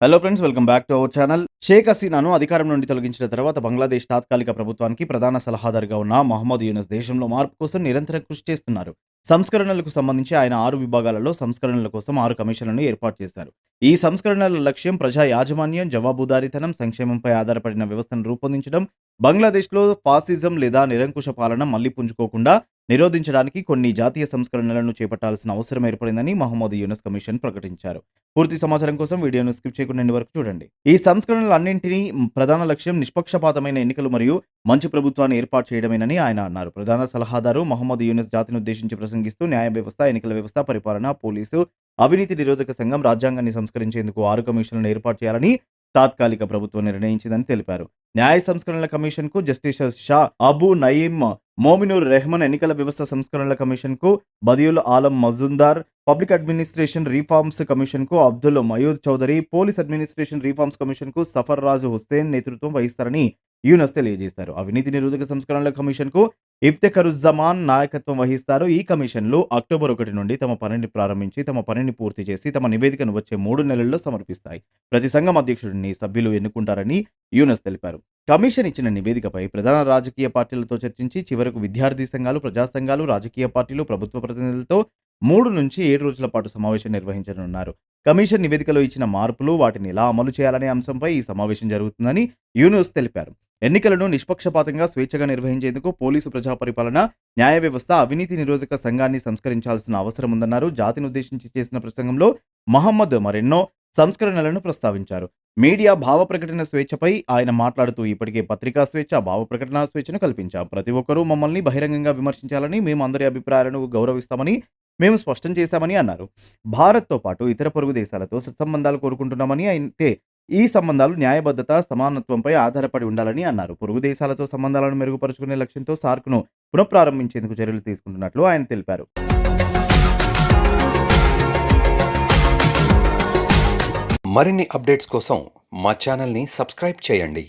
Hello friends welcome back to our channel Sheikh హసీనాను అధికారం నుండి తొలగించిన తర్వాత బంగ్లాదేశ్ తాత్కాలిక ప్రభుత్వానికి ప్రధాన సలహాదారుగా ఉన్న మహమ్మద్ యూనస్ దేశంలో మార్పు కోసం నిరంతరం కృషి చేస్తున్నారు. సంస్కరణలకు సంబంధించి ఆయన ఆరు విభాగాలలో సంస్కరణల కోసం ఆరు కమిషన్లను ఏర్పాటు చేశారు. ఈ సంస్కరణల లక్ష్యం ప్రజా యాజమాన్యం జవాబుదారీతనం సంక్షేమంపై ఆధారపడిన వ్యవస్థను రూపొందించడం బంగ్లాదేశ్లో ఫాసిజం లేదా నిరంకుశ పాలన మళ్ళీ పుంజుకోకుండా నిరోధించడానికి కొన్ని జాతీయ సంస్కరణలను చేపట్టాల్సిన అవసరం ఏర్పడిందని మహమ్మద్ యూనస్ కమిషన్ ప్రకటించారు. పూర్తి సమాచారం కోసం వీడియోను స్కిప్ చేయకుండా వరకు చూడండి. ఈ సంస్కరణలన్నింటినీ ప్రధాన లక్ష్యం నిష్పక్షపాతమైన ఎన్నికలు మరియు మంచి ప్రభుత్వాన్ని ఏర్పాటు చేయడమేనని ఆయన అన్నారు. ప్రధాన సలహాదారు మహమ్మద్ యూనస్ జాతిని ఉద్దేశించి ప్రసంగిస్తూ న్యాయ వ్యవస్థ ఎన్నికల వ్యవస్థ పరిపాలన పోలీసు అవినీతి నిరోధక సంఘం రాజ్యాంగాన్ని సంస్కరించేందుకు ఆరు కమిషన్లను ఏర్పాటు చేయాలని తాత్కాలిక ప్రభుత్వం నిర్ణయించిందని తెలిపారు. న్యాయ సంస్కరణల కమిషన్కు జస్టిస్ షా అబు నయీమ్ మోమినూర్ రెహమాన్ ఎన్నికల వ్యవస్థ సంస్కరణల కమిషన్కు Badiul Alam Majumdar public administration reforms కమిషన్కు Abdul Muyeed Chowdhury police administration reforms కమిషన్కు సఫర్ రాజు హుస్సేన్ నేతృత్వం వహిస్తారని యూనస్ తెలియజేశారు. అవినీతి నిరోధక సంస్కరణల కమిషన్ ఇఫ్తెఖరుజ్జమాన్ నాయకత్వం వహిస్తారు. ఈ కమిషన్లు అక్టోబర్ ఒకటి నుండి తమ పనిని ప్రారంభించి తమ పనిని పూర్తి చేసి తమ నివేదికను వచ్చే మూడు నెలల్లో సమర్పిస్తాయి. ప్రతి సంఘం అధ్యక్షుడిని సభ్యులు ఎన్నుకుంటారని యూనస్ తెలిపారు. కమిషన్ ఇచ్చిన నివేదికపై ప్రధాన రాజకీయ పార్టీలతో చర్చించి చివరకు విద్యార్థి సంఘాలు ప్రజా సంఘాలు రాజకీయ పార్టీలు ప్రభుత్వ ప్రతినిధులతో మూడు నుంచి ఏడు రోజుల పాటు సమావేశం నిర్వహించనున్నారు. కమిషన్ నివేదికలో ఇచ్చిన మార్పులు వాటిని ఎలా అమలు చేయాలనే అంశంపై ఈ సమావేశం జరుగుతుందని యూనివర్స్ తెలిపారు. ఎన్నికలను నిష్పక్షపాతంగా స్వేచ్ఛగా నిర్వహించేందుకు పోలీసు ప్రజా పరిపాలన న్యాయ వ్యవస్థ అవినీతి నిరోధక సంఘాన్ని సంస్కరించాల్సిన అవసరం ఉందన్నారు. జాతిని ఉద్దేశించి చేసిన ప్రసంగంలో మహమ్మద్ మరెన్నో సంస్కరణలను ప్రస్తావించారు. మీడియా భావ ప్రకటన స్వేచ్ఛపై ఆయన మాట్లాడుతూ ఇప్పటికే పత్రికా స్వేచ్ఛ భావ ప్రకటన స్వేచ్ఛను కల్పించాం. ప్రతి ఒక్కరూ మమ్మల్ని బహిరంగంగా విమర్శించాలని మేము అందరి అభిప్రాయాలను గౌరవిస్తామని మేము స్పష్టం చేశామని అన్నారు. భారత్తో పాటు ఇతర పొరుగు దేశాలతో సత్సంబంధాలు కోరుకుంటున్నామని అయితే ఈ సంబంధాలు న్యాయబద్ధత సమానత్వంపై ఆధారపడి ఉండాలని అన్నారు. పొరుగు దేశాలతో సంబంధాలను మెరుగుపరుచుకునే లక్ష్యంతో సార్క్ను పునఃప్రారంభించేందుకు చర్యలు తీసుకుంటున్నట్లు ఆయన తెలిపారు. మరిన్ని అప్డేట్స్ కోసం మా ఛానల్ని సబ్స్క్రైబ్ చేయండి.